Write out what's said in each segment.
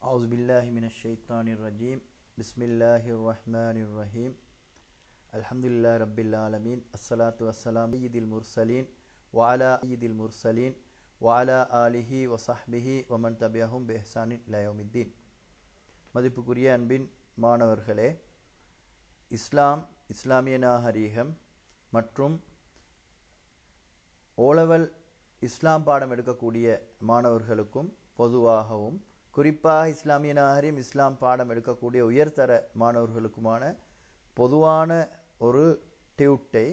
أعوذ بالله من الشيطان الرجيم بسم الله الرحمن الرحيم الحمد لله رب العالمين الصلاة والسلام سيد المرسلين وعلى سيد المرسلين وعلى آله وصحبه ومن تبعهم بإحسان إلى يوم الدين மதிப்புக்குரிய அன்பின் மாணவர்களே இஸ்லாம் இஸ்லாமிய நாகரீகம் மற்றும் ஓலவல் இஸ்லாம் பாடம் எடுக்கக்கூடிய மாணவர்களுக்கும் பொதுவாகவும் குறிப்பாக இஸ்லாமிய நாகரிகம் இஸ்லாம் பாடம் எடுக்கக்கூடிய உயர்தர மாணவர்களுக்குமான பொதுவான ஒரு டியூட்டை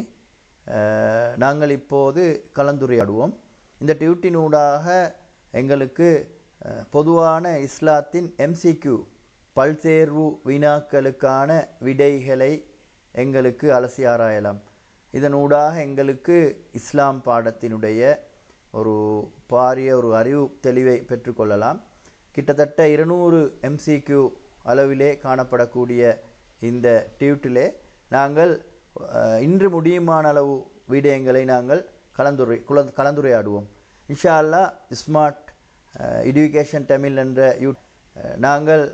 நாங்கள் இப்போது கலந்துரையாடுவோம். இந்த டியூட்டினூடாக எங்களுக்கு பொதுவான இஸ்லாத்தின் எம்சிக்யூ பல்தேர்வு வினாக்களுக்கான விடைகளை எங்களுக்கு அலசி ஆராயலாம். இதனூடாக எங்களுக்கு இஸ்லாம் பாடத்தினுடைய ஒரு பாரிய ஒரு அறிவு தெளிவை பெற்றுக்கொள்ளலாம். கிட்டத்தட்ட இருநூறு எம்சிக்யூ அளவிலே காணப்படக்கூடிய இந்த டியூட்டிலே நாங்கள் இன்று முடியுமான அளவு விடயங்களை நாங்கள் கலந்துரை குல- கலந்துரையாடுவோம். இன்ஷா அல்லாஹ் ஸ்மார்ட் எஜுகேஷன் தமிழ் என்ற யூ நாங்கள்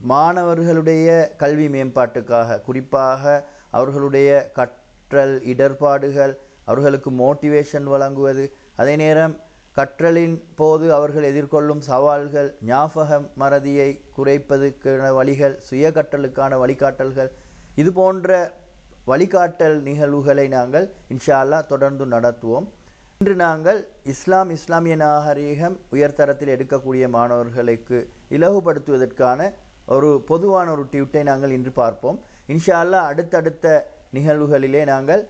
மாணவர்களுடைய கல்வி மேம்பாட்டுக்காக குறிப்பாக அவர்களுடைய கற்றல் இடர்பாடுகள் அவர்களுக்கு மோட்டிவேஷன் வழங்குவது அதே நேரம் கற்றலின் போது அவர்கள் எதிர்கொள்ளும் சவால்கள் ஞாபக மறதியை குறைப்பதற்கான வழிகள் சுய கற்றலுக்கான வழிகாட்டல்கள் இது போன்ற வழிகாட்டல் நிகழ்வுகளை நாங்கள் இன்ஷா அல்லாஹ் தொடர்ந்து நடத்துவோம். இன்று நாங்கள் இஸ்லாம் இஸ்லாமிய நாகரீகம் உயர்தரத்தில் எடுக்கக்கூடிய மாணவர்களுக்கு இலகுபடுத்துவதற்கான ஒரு பொதுவான ஒரு டியூட்டை நாங்கள் இன்று பார்ப்போம். இன்ஷா அல்லாஹ் அடுத்தடுத்த நிகழ்வுகளிலே நாங்கள்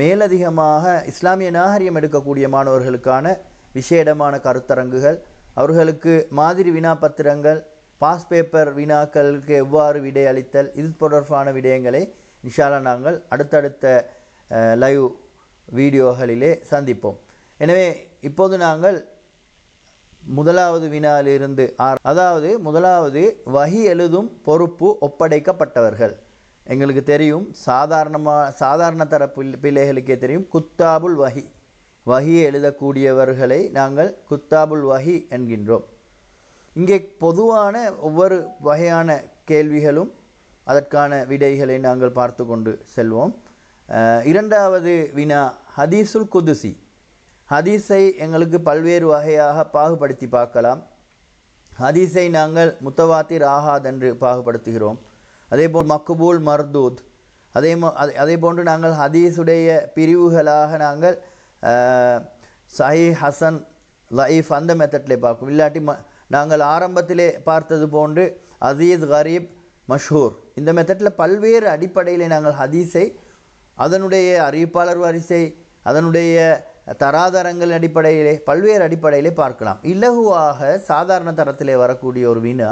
மேலதிகமாக இஸ்லாமிய நாகரியம் எடுக்கக்கூடிய மாணவர்களுக்கான விசேடமான கருத்தரங்குகள் அவர்களுக்கு மாதிரி வினாப்பத்திரங்கள் பாஸ் பேப்பர் வினாக்களுக்கு எவ்வாறு விடை அளித்தல் இது தொடர்பான விடயங்களை நிஷாலா நாங்கள் அடுத்தடுத்த லைவ் வீடியோகளிலே சந்திப்போம். எனவே இப்போது நாங்கள் முதலாவது வினாலிருந்து ஆர் அதாவது முதலாவது வகி எழுதும் பொறுப்பு ஒப்படைக்கப்பட்டவர்கள். எங்களுக்கு தெரியும். சாதாரணமாக சாதாரண தர பிள்ளை- பிள்ளைகளுக்கே தெரியும். குத்தாபுல் வஹி. வகியை எழுதக்கூடியவர்களை நாங்கள் குத்தாபுல் வஹி என்கின்றோம். இங்கே பொதுவான ஒவ்வொரு வகையான கேள்விகளும் அதற்கான விடைகளை நாங்கள் பார்த்து கொண்டு செல்வோம். இரண்டாவது வினா ஹதீசுல் குதுசி. ஹதீஸை எங்களுக்கு பல்வேறு வகையாக பாகுபடுத்தி பார்க்கலாம். ஹதீஸை நாங்கள் முத்தவாத்திர் ஆகாத் என்று அதே போல் மக்குபூல் மர்தூத். அதே அதே போன்று நாங்கள் ஹதீஸுடைய பிரிவுகளாக நாங்கள் சஹி ஹசன் லயீஃப் அந்த மெத்தட்லே பார்க்கும். இல்லாட்டி ம நாங்கள் ஆரம்பத்திலே பார்த்தது போன்று அசீஸ் கரீப் மஷ்ஹூர். இந்த மெத்தட்டில் பல்வேறு அடிப்படையில் நாங்கள் ஹதீஸை அதனுடைய அறிவிப்பாளர் வரிசை அதனுடைய தராதரங்கள் அடிப்படையிலே பல்வேறு அடிப்படையிலே பார்க்கலாம். இலகுவாக சாதாரண தரத்திலே வரக்கூடிய ஒரு வினா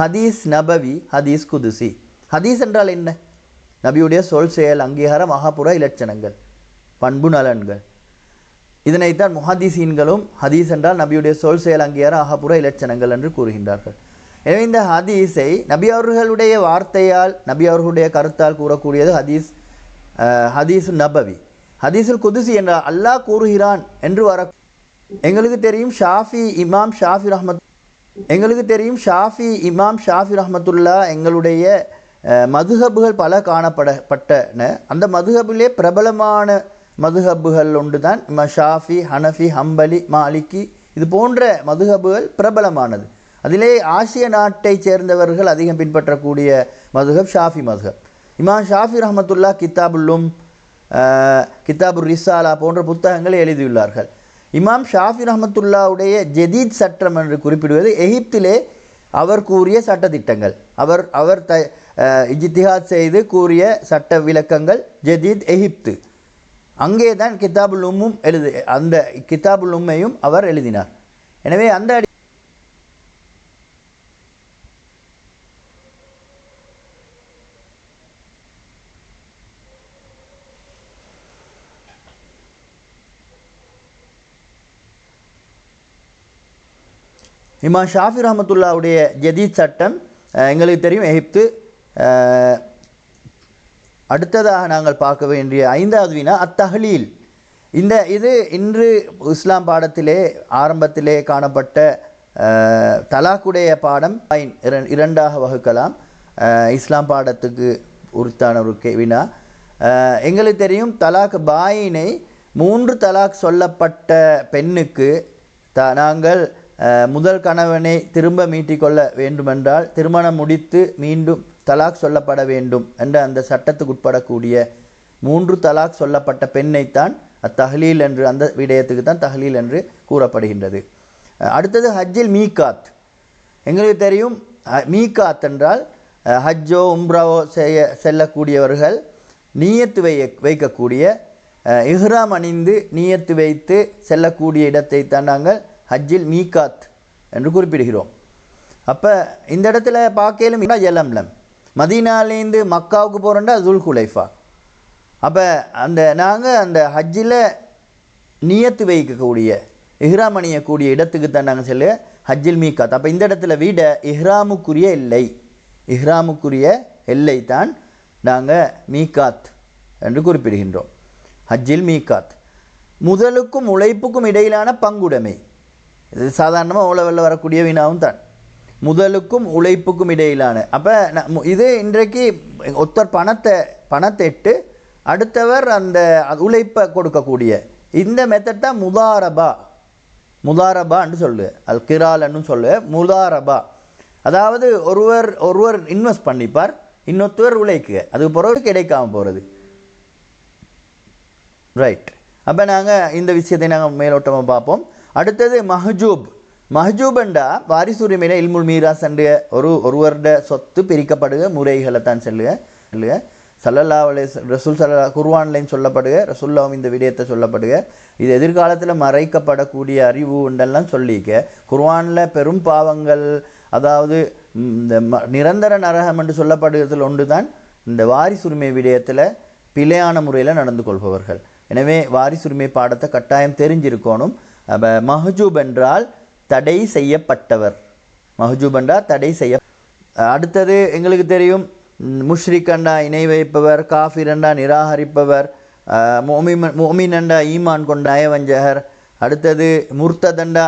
ஹதீஸ் நபவி ஹதீஸ் குதுசி. ஹதீஸ் என்றால் என்ன? நபியுடைய சொல் செயல் அங்கீகாரம் மகாபுர இலட்சணங்கள் பண்பு நலன்கள். இதனைத்தான் முஹாதீசீன்களும் ஹதீஸ் என்றால் நபியுடைய சொல் செயல் அங்கீகாரம் அகப்புற இலட்சணங்கள் என்று கூறுகின்றார்கள். எனவே இந்த ஹதீஸை நபி அவர்களுடைய வார்த்தையால் நபி அவர்களுடைய கருத்தால் கூறக்கூடியது ஹதீஸ் அஹ், ஹதீஸு நபவி. ஹதீஸுல் குதுசி என்றால் அல்லாஹ் கூறுகிறான் என்று வர எங்களுக்கு தெரியும் ஷாஃபி இமாம் ஷாஃபி ரஹமத் எங்களுக்கு தெரியும் ஷாஃபி இமாம் ஷாஃபி ரஹமத்துல்லா எங்களுடைய மதுஹபுகள் பல காணப்படப்பட்டன. அந்த மதுஹபிலே பிரபலமான மதுஹபுகள் ஒன்று தான் இமாம் ஷாஃபி ஹனஃபி ஹம்பலி மாலிக்கி இது போன்ற மதுஹபுகள் பிரபலமானது. அதிலே ஆசிய நாட்டைச் சேர்ந்தவர்கள் அதிகம் பின்பற்றக்கூடிய மதுஹப் ஷாஃபி மதுஹப் இமாம் ஷாஃபி ரஹமத்துல்லா கித்தாபுல்லும் கித்தாபுர் ரிசாலா போன்ற புத்தகங்களை எழுதியுள்ளார்கள். இமாம் ஷாஃபி ரஹமத்துல்லாவுடைய ஜெதீத் சட்டம் என்று குறிப்பிடுவது எகிப்திலே அவர் கூறிய சட்டத்திட்டங்கள். அவர் அவர் த இஜித்திஹாத் செய்து கூறிய சட்ட விளக்கங்கள் ஜெதீத் எகிப்து. அங்கே தான் கித்தாபுல் உம்மும் எழுது அந்த கித்தாபுல் உம்மையும் அவர் எழுதினார். எனவே அந்த அடி இமா ஷாஃபி ரஹமத்துல்லாவுடைய ஜதீத் சட்டம் எங்களுக்கு தெரியும் எகிப்து அடுத்ததாக நாங்கள் பார்க்க வேண்டிய ஐந்தாவது வினா அத்தஹலீல். இந்த இது இன்று இஸ்லாம் பாடத்திலே ஆரம்பத்திலே காணப்பட்ட தலாக்குடைய பாடம். இரண்டாக வகுக்கலாம். இஸ்லாம் பாடத்துக்கு உரித்தான ஒரு கே- வினா. எங்களுக்கு தெரியும் தலாக் பாயினை மூன்று தலாக் சொல்லப்பட்ட பெண்ணுக்கு த நாங்கள் முதல் கணவனை திரும்ப மீட்டிக்கொள்ள வேண்டுமென்றால் திருமணம் முடித்து மீண்டும் தலாக் சொல்லப்பட வேண்டும் என்ற அந்த சட்டத்துக்கு உட்படக்கூடிய மூன்று தலாக் சொல்லப்பட்ட பெண்ணைத்தான் அத்தஹ்லீல் என்று அந்த விடயத்துக்கு தான் தகலீல் என்று கூறப்படுகின்றது. அடுத்தது ஹஜ்ஜில் மீகாத். எங்களுக்கு தெரியும் மீகாத் என்றால் ஹஜ்ஜோ உம்ராவோ செய்ய செல்லக்கூடியவர்கள் நீயத்து வை வைக்கக்கூடிய இஹ்ராம் அணிந்து நீயத்து வைத்து செல்லக்கூடிய இடத்தை தான் நாங்கள் ஹஜ்ஜில் மீகாத் என்று குறிப்பிடுகிறோம். அப்போ இந்த இடத்துல பார்க்கலும் ஜலம்லம் மதீனாலேருந்து மக்காவுக்கு போகிறோண்டா துல் குலைஃபா அப்போ அந்த நாங்கள் அந்த ஹஜ்ஜில் நியத்து வைக்கக்கூடிய இஹ்ராம் அணியக்கூடிய இடத்துக்கு தான் நாங்கள் செல்ல ஹஜ்ஜில் மீகாத் அப்போ இந்த இடத்துல வீட இஹ்ராமுக்குரிய எல்லை. இஹ்ராமுக்குரிய எல்லை தான் நாங்கள் மீகாத் என்று குறிப்பிடுகின்றோம். ஹஜ்ஜில் மீகாத் முதலுக்கும் உழைப்புக்கும் இடையிலான பங்குடைமை. இது சாதாரணமாக உழவில் வரக்கூடிய வினாவும் தான். முதலுக்கும் உழைப்புக்கும் இடையிலான. அப்போ இது இன்றைக்கு ஒருத்தர் பணத்தை பணத்தை இட்டு அடுத்தவர் அந்த உழைப்பை கொடுக்கக்கூடிய. இந்த மெத்தட் தான் முதாரபா. முதாரபான்னு சொல்லு. அது கிராலன்னு சொல்லு. முதாரபா. அதாவது ஒருவர் ஒருவர் இன்வெஸ்ட் பண்ணிப்பார் இன்னொருத்தவர் உழைக்கு. அது பிறகு கிடைக்காம போகிறது ரைட் அப்போ நாங்கள் இந்த விஷயத்தை நாங்கள் மேலோட்டமாக பார்ப்போம். அடுத்தது மஹஜூப். மஹஜூபண்டா வாரிசுரிமையில் இல்முல் மீராஸ் என்ற ஒரு ஒருவருட சொத்து பிரிக்கப்படுக முறைகளை தான் சொல்லுக. சொல்லுக. சல்லல்லா அலே ரசூல் சல்லா குர்வான்லையும் சொல்லப்படுக ரசூல்லாவும் இந்த விடயத்தை சொல்லப்படுக. இது எதிர்காலத்தில் மறைக்கப்படக்கூடிய அறிவு உண்டெல்லாம் சொல்லிக்க குர்வானில் பெரும் பாவங்கள் அதாவது இந்த ம- நிரந்தர நரகம் என்று சொல்லப்படுகிறதில் ஒன்று தான் இந்த வாரிசுரிமை விடயத்தில் பிழையான முறையில் நடந்து கொள்பவர்கள். எனவே வாரிசுரிமை பாடத்தை கட்டாயம் தெரிஞ்சிருக்கணும். அப்போ மஹஜூப் என்றால் தடை செய்யப்பட்டவர். மஹஜூப் என்றால் தடை செய்ய அடுத்தது எங்களுக்கு தெரியும் ம், முஷ்ரிக்கண்டா இணை வைப்பவர் காஃபிரண்டா நிராகரிப்பவர் மோமினண்டா ஈமான் கொண்ட நயவஞ்சகர் அடுத்தது முர்த்ததண்டா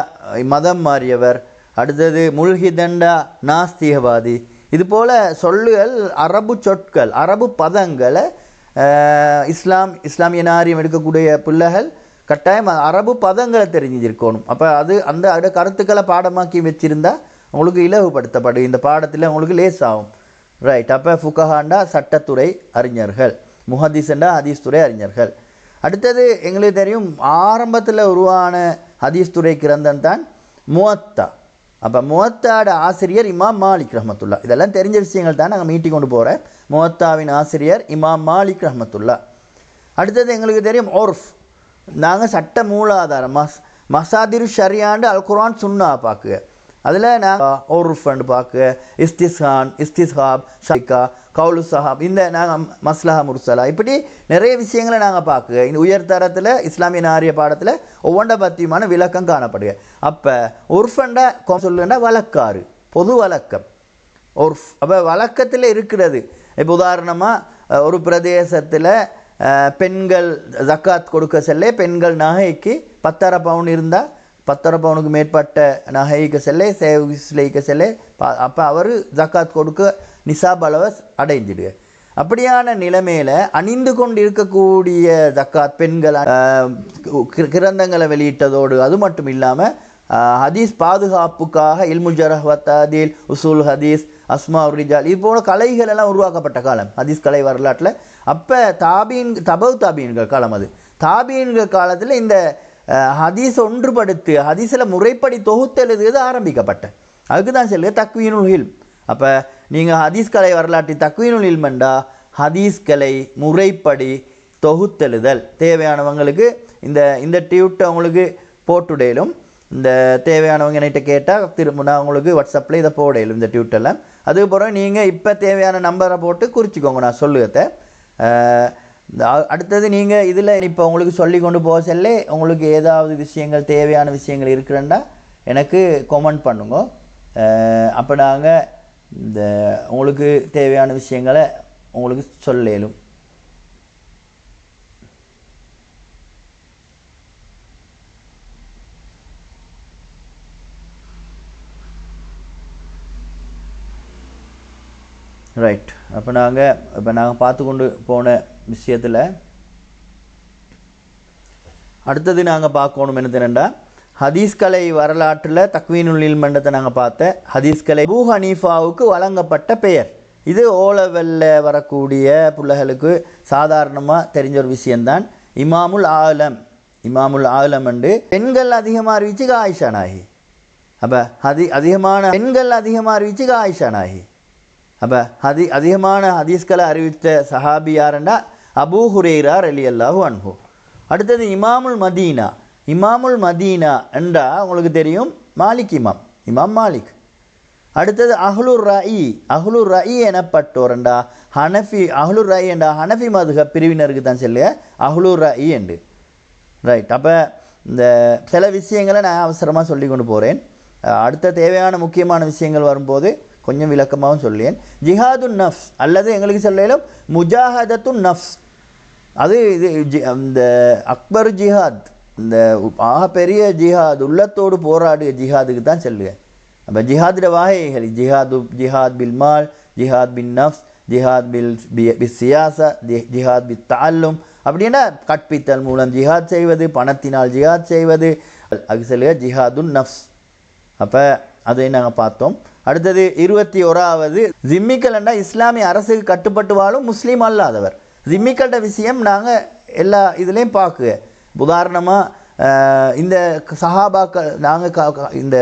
மதம் மாறியவர் அடுத்தது முல்ஹிதண்டா நாஸ்திகவாதி. இது போல சொல்லுகள் அரபு சொற்கள் அரபு பதங்களை இஸ்லாம் இஸ்லாமிய நாரியம் எடுக்கக்கூடிய பிள்ளைகள் கட்டாயம் அரபு பதங்களை தெரிஞ்சிருக்கணும். அப்போ அது அந்த அட கருத்துக்களை பாடமாக்கி வச்சுருந்தா உங்களுக்கு இலகுபடுத்தப்படும் இந்த பாடத்தில் உங்களுக்கு லேஸ் ஆகும் ரைட் அப்போ ஃபுகஹாண்டா சட்டத்துறை அறிஞர்கள். முஹதீஸ்ண்டா ஹதீஸ் துறை அறிஞர்கள். அடுத்தது எங்களுக்கு தெரியும் ஆரம்பத்தில் உருவான ஹதீஸ் துறை கிரந்தம் தான் முவத்தா. அப்போ முவத்தாட ஆசிரியர் இமாம் மாலிக் ரஹமத்துல்லா. இதெல்லாம் தெரிஞ்ச விஷயங்கள் தான் நாங்கள் மீட்டி கொண்டு போகிறேன் முவத்தாவின் ஆசிரியர் இமாம் மாலிக் ரஹமத்துல்லா. அடுத்தது எங்களுக்கு தெரியும் ஒர்ஃப். நாங்கள் சட்ட மூலாதாரம் மஸ் மசாதிரு ஷரியாண்டு அல் குரான் சுன்னா பார்க்க அதில் நாங்கள் ஒர்ஃபண்டு பார்க்க இஸ்திஸ்ஹான் இஸ்திஸ்ஹாப் ஷரிகா கவுலு சஹாப் இந்த நாங்கள் மஸ்லஹா முர்சலா. இப்படி நிறைய விஷயங்களை நாங்கள் பார்க்க இந்த உயர்தரத்தில் இஸ்லாமிய நாரிய பாடத்தில் ஒவ்வொன்றை பற்றியுமான விளக்கம் காணப்படுக. அப்போ உர்ஃபண்டா சொல்லுன்னா வழக்காறு. பொது வழக்கம். ஒரு அப்போ வழக்கத்தில் இருக்கிறது. இப்போ உதாரணமாக ஒரு பிரதேசத்தில் பெண்கள் ஜக்காத் கொடுக்க செல்ல பெண்கள் நகைக்கு பத்தரை பவுன் இருந்தால் பத்தரை பவுனுக்கு மேற்பட்ட நகைக்கு செல்ல சேவைக்க செல்ல. அப்போ அவர் ஜக்காத் கொடுக்க நிசாப் அளவை அடைஞ்சிடுங்க அப்படியான நிலைமையில் அணிந்து கொண்டு இருக்கக்கூடிய ஜக்காத் பெண்கள் கிரந்தங்களை வெளியிட்டதோடு அது மட்டும் இல்லாமல் ஹதீஸ் பாதுகாப்புக்காக இல்முல் ஜரஹ்வத்தாதீல் உசூல் ஹதீஸ் அஸ்மா ரிஜால் இது போல கலைகள் எல்லாம் உருவாக்கப்பட்ட காலம். ஹதீஸ் கலை வரலாற்றில் அப்போ தாபீன் தபவ் தாபீன்கள் காலம் அது. தாபீன்கள் காலத்தில் இந்த ஹதீஸ் ஒன்றுபடுத்து ஹதீஸில் முறைப்படி தொகுத்தெழுதுவது ஆரம்பிக்கப்பட்ட. அதுக்கு தான் சொல்லுங்க தக்வீனுல் ஹில்ம். அப்போ நீங்கள் ஹதீஸ் கலை வரலாற்று தக்வீனுல் ஹில்மெண்டா ஹதீஸ் கலை முறைப்படி தொகுத்தெழுதல் தேவையானவங்களுக்கு இந்த இந்த டியூட்டை அவங்களுக்கு போட்டுடையிலும் இந்த தேவையானவங்க என்கிட்ட கேட்டால் திரும்ப நான் உங்களுக்கு வாட்ஸ்அப்பில் இதை போடையிலும் இந்த டியூட்டெல்லாம். அதுக்கப்புறம் நீங்கள் இப்போ தேவையான நம்பரை போட்டு குறிச்சிக்கோங்க நான் சொல்லுவதை. அடுத்தது நீங்கள் இதில் இப்போ உங்களுக்கு சொல்லி கொண்டு போக செல்ல உங்களுக்கு ஏதாவது விஷயங்கள் தேவையான விஷயங்கள் இருக்கிறேன்னா எனக்கு கமெண்ட் பண்ணுங்க. அப்போ நாங்கள் இந்த உங்களுக்கு தேவையான விஷயங்களை உங்களுக்கு சொல்லலும் ரைட் அப்போ நாங்கள் இப்போ நாங்கள் பார்த்து கொண்டு போன விஷயத்தில் அடுத்தது நாங்கள் பார்க்கணும் என்ன என்னென்னா ஹதீஸ்கலை வரலாற்றில் தக்வீனுல் இல்மண்டத்தை நாங்கள் பார்த்த ஹதீஸ்கலை. பூ ஹனீஃபாவுக்கு வழங்கப்பட்ட பெயர். இது ஓலவெல்ல வரக்கூடிய பிள்ளைகளுக்கு சாதாரணமாக தெரிஞ்ச ஒரு விஷயந்தான் இமாமுல் ஆலம். இமாமுல் ஆலம் என்று பெண்கள் அதிகமாக அறிவிச்சு ஆயிஷா நாயகி. அப்போ அதி அதிகமான பெண்கள் அதிகமாக அறிவிச்சு ஆயிஷா நாயகி. அப்போ அதி அதிகமான ஹதீஸ்களை அறிவித்த சஹாபி யாருன்னா? அபூ ஹுரேரா அலி அல்லாஹூ அன்பு அடுத்தது இமாமுல் மதீனா. இமாமுல் மதீனா என்றால் உங்களுக்கு தெரியும்? மாலிக் இமாம். இமாம் மாலிக். அடுத்தது அஹ்லுர் ரஇ அஹ்லுர் ரஇ எனப்பட்டோரண்டா ஹனஃபி அஹ்லுர் ரயி என்றா? ஹனஃபி மதுக பிரிவினருக்கு தான் சொல்லுங்க அஹ்லுர் ரஇ என்று. ரைட் அப்போ இந்த சில விஷயங்களை நான் அவசரமாக சொல்லி கொண்டு போகிறேன் அடுத்த தேவையான முக்கியமான விஷயங்கள் வரும்போது கொஞ்சம் விளக்கமாகவும் சொல்லேன் ஜிஹாதுன் நஃப்ஸ் அல்லது எங்களுக்கு சொல்லலும் முஜாஹதத்துன் நஃப்ஸ். அது இது ஜி- இந்த அக்பர் ஜிஹாத் இந்த ஆக பெரிய ஜிஹாத் உள்ளத்தோடு போராடிய ஜிஹாதுக்கு தான் சொல்லுவேன் அப்போ ஜிஹாதிட வகைகள் ஜிஹாது ஜிஹாத் பில் மால் ஜிஹாத் பின் நஃப்ஸ் ஜிஹாத் பில் பி- பி சியாசா ஜி- ஜிஹாத் பி தால்லும் அப்படின்னா கற்பித்தல் மூலம் ஜிஹாத் செய்வது பணத்தினால் ஜிஹாத் செய்வது. அது ஜிஹாதுன் நஃப்ஸ். அப்போ அதை நாங்கள் பார்த்தோம். அடுத்தது இருபத்தி ஓராவது ஜிம்மிக்கல் என்றால் இஸ்லாமிய அரசுக்கு கட்டுப்பட்டு வாழும் முஸ்லீம் அல்லாதவர். ஜிம்மிக்கல்ட விஷயம் நாங்கள் எல்லா இதுலேயும் பார்க்குக. உதாரணமாக இந்த சஹாபாக்கள் நாங்கள் இந்த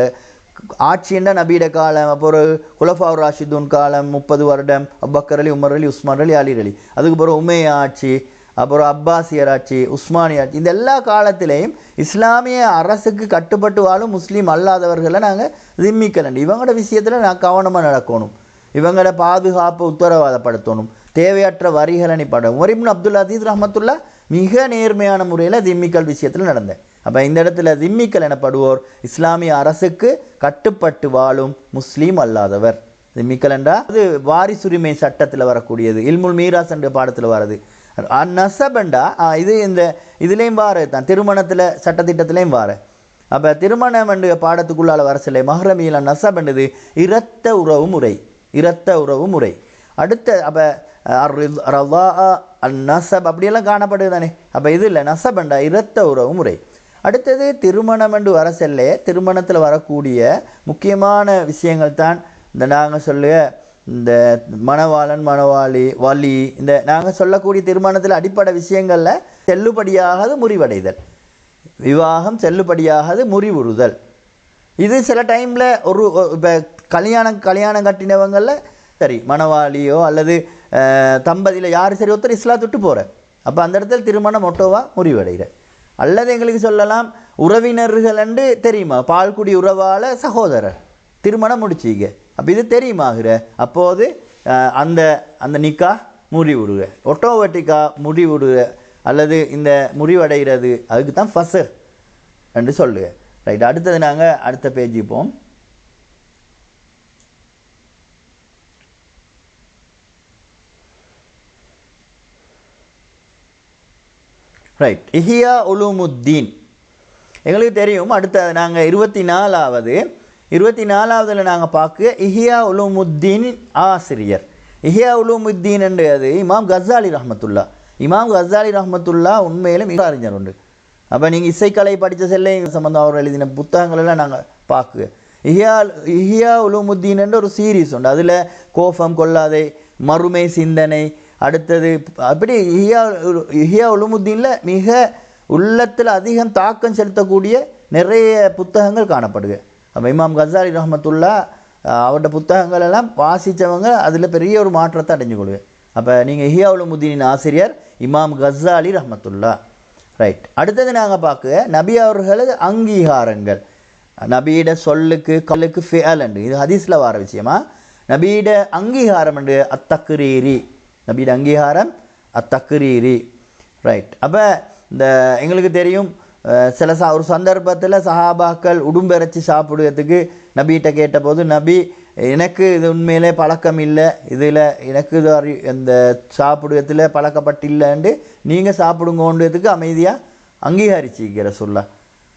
ஆட்சின்னா நபீட காலம் அப்புறம் குலஃபா ராஷிதுன் காலம் முப்பது வருடம் அபக்கர் அலி உமர் அலி உஸ்மான் அலி அலி அலி. அதுக்கு பிறகு உமைய ஆட்சி அப்புறம் அப்பாசியர் ஆட்சி உஸ்மானிய ஆட்சி இந்த எல்லா காலத்திலையும் இஸ்லாமிய அரசுக்கு கட்டுப்பட்டு வாழும் முஸ்லீம் அல்லாதவர்களை நாங்கள் ஜிம்மிக்கலண்டு இவங்களோட விஷயத்தில் நான் கவனமாக நடக்கணும். இவங்களோட பாதுகாப்பு உத்தரவாதப்படுத்தணும். தேவையற்ற வரிகளை படம் உமரிபின் அப்துல் அசீஸ் ரஹமத்துல்லா மிக நேர்மையான முறையில் திம்மிக்கல் விஷயத்தில் நடந்தேன். அப்போ இந்த இடத்துல திம்மிக்கல் எனப்படுவோர் இஸ்லாமிய அரசுக்கு கட்டுப்பட்டு வாழும் முஸ்லீம் அல்லாதவர். திம்மிக்கல் என்றால் அது வாரிசுரிமை சட்டத்தில் வரக்கூடியது. இல்முல் மீராஸ் என்ற பாடத்தில் வர்றது. நசபண்டா இது இந்த இதுலேயும் வார தான் திருமணத்தில் சட்டத்திட்டத்திலையும் வார அப்போ திருமணம் என்ற பாடத்துக்குள்ளால வர சிலை மஹரமியில் நசபண்டது இரத்த உறவு முறை இரத்த உறவு முறை. அடுத்த அப்போ ரவா நசப் அப்படியெல்லாம் காணப்படுது தானே. அப்போ இது இல்லை நசபண்டா இரத்த உறவு முறை. அடுத்தது திருமணம் என்று வர செல்ல திருமணத்தில் வரக்கூடிய முக்கியமான விஷயங்கள் தான் இந்த நாங்கள் சொல்லுக இந்த மணவாளன் மணவாளி வலி இந்த நாங்கள் சொல்லக்கூடிய திருமணத்தில் அடிப்படை விஷயங்களில் செல்லுபடியாகாது முறிவடைதல். விவாகம் செல்லுபடியாகாது முறிவுறுதல். இது சில டைமில் ஒரு இப்போ கல்யாணம் கல்யாணம் கட்டினவங்களில் சரி மணவாளியோ அல்லது தம்பதியில் யார் சரி ஒருத்தர் இஸ்லா தொட்டு போகிற அப்போ அந்த இடத்துல திருமணம் மொட்டோவாக முறிவடைகிற அல்லது எங்களுக்கு சொல்லலாம் உறவினர்கள் என்று தெரியுமா? பால்குடி உறவால் சகோதரர். திருமணம் முடிச்சிக்க அப்போ இது தெரியுமாகிற? அப்போது அந்த அந்த நிக்கா முடிவிடுக ஒட்டோமேட்டிக்காக முடிவிடுக. அல்லது இந்த முறிவடைகிறது அதுக்கு தான் ஃபசர் என்று சொல்லுங்க ரைட் அடுத்தது நாங்கள் அடுத்த பேஜ் போம் ரைட் இஹியா உலுமுத்தீன். எங்களுக்கு தெரியும் அடுத்த நாங்கள் இருபத்தி நாலாவது இருபத்தி நாலாவதில் நாங்கள் பார்க்க இஹியா உலுமுத்தீன் ஆசிரியர். இஹியா உலுமுத்தீன் என்றது இமாம் கசாலி ரஹமத்துல்லா. இமாம் கசாலி ரஹமத்துல்லா உண்மையிலும் மிக அறிஞர் உண்டு. அப்போ நீங்கள் இசைக்கலை படித்த செல்லை சம்மந்தம் அவர் எழுதின புத்தகங்களெல்லாம் நாங்கள் பார்க்க. இஹியா இஹியா உலுமுத்தீன் என்ற ஒரு சீரீஸ் உண்டு. அதில் கோபம் கொள்ளாதே மறுமை சிந்தனை. அடுத்தது அப்படி இஹியா இஹியா உலுமுத்தீனில் மிக உள்ளத்தில் அதிகம் தாக்கம் செலுத்தக்கூடிய நிறைய புத்தகங்கள் காணப்படுது அப்போ இமாம் கசாரி ரஹமத்துல்லா அஹ், புத்தகங்கள் எல்லாம் வாசித்தவங்க அதில் பெரிய ஒரு மாற்றத்தை அடைஞ்சு கொள்வேன் அப்போ நீங்கள் ஹியாவுலமுதீனின் ஆசிரியர் இமாம் கசாலி ரஹமத்துல்லா. ரைட் அடுத்தது நாங்கள் பார்க்க நபி அவர்களது அங்கீகாரங்கள். நபியிட சொல்லுக்கு கல்லுக்கு ஃபேல் அண்டு இது ஹதீஸில் வர விஷயமா? நபியிட அங்கீகாரம் அண்டு அத்தக்ரீரி. நபியிட அங்கீகாரம் அத்தக்ரீரி. ரைட் அப்போ இந்த எங்களுக்கு தெரியும் சில ச ஒரு சந்தர்ப்பத்தில் சஹாபாக்கள் உடும்பெறச்சி சாப்பிடுறதுக்கு நபிகிட்ட கேட்டபோது நபி எனக்கு இது உண்மையிலே பழக்கம் இல்லை. இதில் எனக்கு இது அறி இந்த சாப்பிடுறதுல பழக்கப்பட்டில்லைன்ட்டு நீங்கள் சாப்பிடுங்கன்றதுக்கு அமைதியாக அங்கீகரிச்சிக்கிற சொல்ல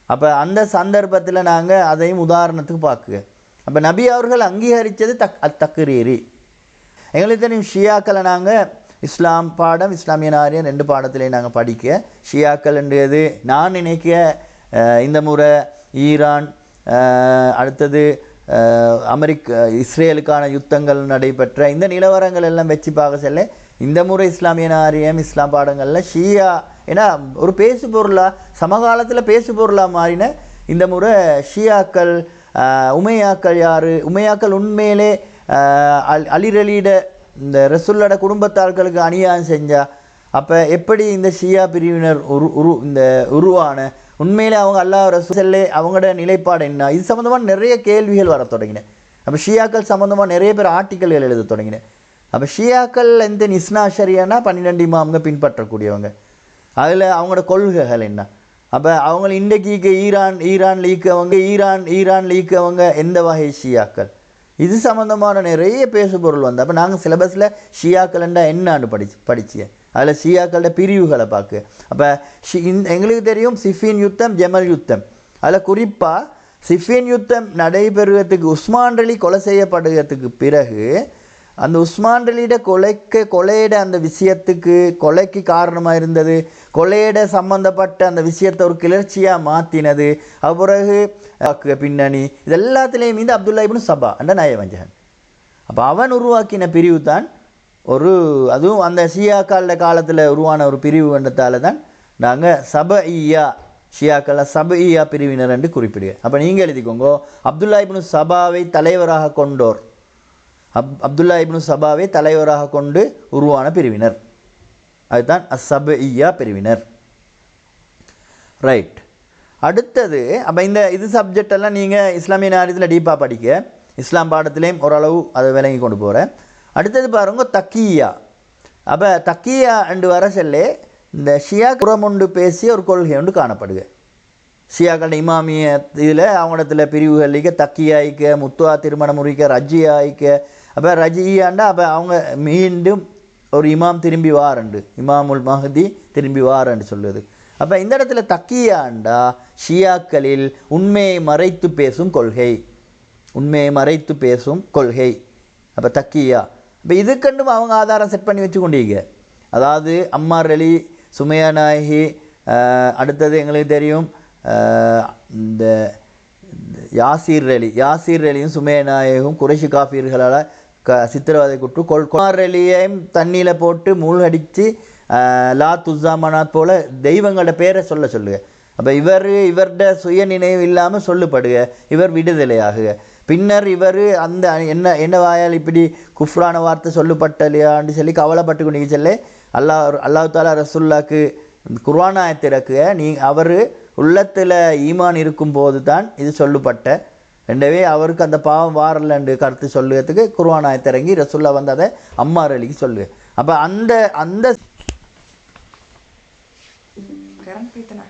அப்போ அந்த சந்தர்ப்பத்தில் நாங்கள் அதையும் உதாரணத்துக்கு பார்க்குங்க அப்போ நபி அவர்கள் அங்கீகரித்தது தக் அத்தக்குரீரி எங்களுக்கு தெரியும் ஷியாக்களை நாங்கள் இஸ்லாம் பாடம் இஸ்லாமிய நாரியன் ரெண்டு பாடத்திலையும் நாங்கள் படிக்க. ஷியாக்கள் என்றது நான் நினைக்க இந்த முறை ஈரான் அடுத்தது அமெரிக்க இஸ்ரேலுக்கான யுத்தங்கள் நடைபெற்ற இந்த நிலவரங்கள் எல்லாம் வச்சு பார்க்க செல்ல இந்த முறை இஸ்லாமிய நாரியம் இஸ்லாம் பாடங்களில் ஷியா ஏன்னா ஒரு பேசு பொருளாக சமகாலத்தில் பேசு பொருளாக மாறின இந்த முறை ஷியாக்கள் உமையாக்கள் யாரு? உமையாக்கள் உண்மையிலே அல் அலிரலியிட இந்த ரசுல்லோட குடும்பத்தார்களுக்கு அநியாயம் செஞ்சா அப்போ எப்படி இந்த ஷியா பிரிவினர் உரு உரு இந்த உருவான? உண்மையிலே அவங்க அல்லாஹ் ரசூல்லே அவங்களோட நிலைப்பாடு என்ன? இது சம்மந்தமாக நிறைய கேள்விகள் வர தொடங்கின. அப்போ ஷியாக்கள் சம்மந்தமாக நிறைய பேர் ஆர்டிக்கல்கள் எழுத தொடங்கினேன் அப்போ ஷியாக்கள் இந்த நிஸ்னா ஷரியானா பன்னிரெண்டு இமாம்ங்க பின்பற்றக்கூடியவங்க. அதில் அவங்களோட கொள்கைகள் என்ன? அப்போ அவங்க இன்றைக்கு ஈரான் ஈரான் லீக்கவங்க ஈரான் ஈரான் லீக்கவங்க எந்த வகை ஷியாக்கள்? இது சம்மந்தமான நிறைய பேசு பொருள் வந்து. அப்போ நாங்கள் சிலபஸில் ஷியாக்கள்ண்டா என்னான்னு படிச்சு படிச்சு. அதில் ஷியாக்களோட பிரிவுகளை பார்க்க அப்போ ஷி இந்த எங்களுக்கு தெரியும் சிஃபின் யுத்தம் ஜெமல் யுத்தம். அதில் குறிப்பாக சிஃபின் யுத்தம் நடைபெறுவதற்கு உஸ்மான் அலி கொலை செய்யப்படுவதற்கு பிறகு அந்த உஸ்மான் அலியோட கொலைக்கு கொலையிட அந்த விஷயத்துக்கு கொலைக்கு காரணமாக இருந்தது கொலையிட சம்பந்தப்பட்ட அந்த விஷயத்தை ஒரு கிளர்ச்சியாக மாற்றினது பிறகு அக்கு பின்னணி இது எல்லாத்துலேயும் இந்த அப்துல்லா இப்னு சபா அந்த நயவஞ்சகன் அப்போ அவன் உருவாக்கின பிரிவு தான் ஒரு அதுவும் அந்த ஷியாக்கால காலத்தில் உருவான ஒரு பிரிவு என்றதால தான் நாங்கள் சப ஈயா ஷியாக்கள சப ஈயா பிரிவினர் என்று குறிப்பிடுக அப்போ நீங்கள் எழுதிக்கோங்க அப்துல்லா இப்னு சபாவை தலைவராக கொண்டோர். அப் அப்துல்லா இப்னு சபாவை தலைவராக கொண்டு உருவான பிரிவினர். அதுதான் அசப ஈயா பிரிவினர். ரைட் அடுத்தது அப்போ இந்த இது சப்ஜெக்ட் எல்லாம் நீங்கள் இஸ்லாமிய நாரியத்தில் டீப்பாக படிக்க இஸ்லாம் பாடத்திலையும் ஓரளவு அதை விளங்கி கொண்டு போகிறேன் அடுத்தது பாருங்க தக்கியா. அப்போ தக்கியா என்று வர செல்லே இந்த ஷியா குரமுண்டு பேசிய ஒரு கொள்கை ஒன்று காணப்படுது ஷியாக்கள் இமாமிய இதில் அவங்களிடத்துல பிரிவுகளிக்க தக்கியாய்க்க முத்துவா திருமணம் முறிக்க ரஜ்ஜியாய்க்க அப்போ ரஜியாண்டா அப்போ அவங்க மீண்டும் ஒரு இமாம் திரும்பி வாரண்டு. இமாமுல் மஹதி திரும்பி வாரண்டு சொல்லுது. அப்போ இந்த இடத்துல தக்கியாண்டா ஷியாக்களில் உண்மையை மறைத்து பேசும் கொள்கை. உண்மையை மறைத்து பேசும் கொள்கை. அப்போ தக்கியா. இப்போ இதுக்கண்டும் அவங்க ஆதாரம் செட் பண்ணி வச்சு கொண்டீங்க அதாவது அம்மார் அலி சுமையா நாயகி அடுத்தது எங்களுக்கு தெரியும் இந்த இந்த யாசீர் அலி. யாசீர் அலியும் சுமையா நாயகும் குறைஷி காஃபீர்களால் க சித்திரவதை குற்று கொல் தண்ணியில் போட்டு மூழ்கடித்து லா துஸாமனாத் போல தெய்வங்களோட பேரை சொல்ல சொல்லுங்க அப்போ இவர் இவர்கிட்ட சுய நினைவு இல்லாமல் சொல்லுப்படுக இவர் விடுதலையாகுக. பின்னர் இவர் அந்த என்ன என்ன வாயால் இப்படி குஃப்ரான வார்த்தை சொல்லப்பட்டலையான்னு சொல்லி கவலைப்பட்டு கொண்டு செல்ல அல்லாஹ் அல்லாஹ் தாலா ரசுல்லாக்கு குர்வானாயத்திறக்குக நீ அவர் உள்ளத்தில் ஈமான் இருக்கும்போது தான் இது சொல்லப்பட்ட ரெண்டவே அவருக்கு அந்த பாவம் வாரலன்னு கருத்து சொல்லுறதுக்கு குர்வானாயத்திறங்கி ரசுல்லா வந்து அதை அம்மார் அலிக்கு சொல்லு அப்போ அந்த அந்த கரண்ட் போய்த்தனா?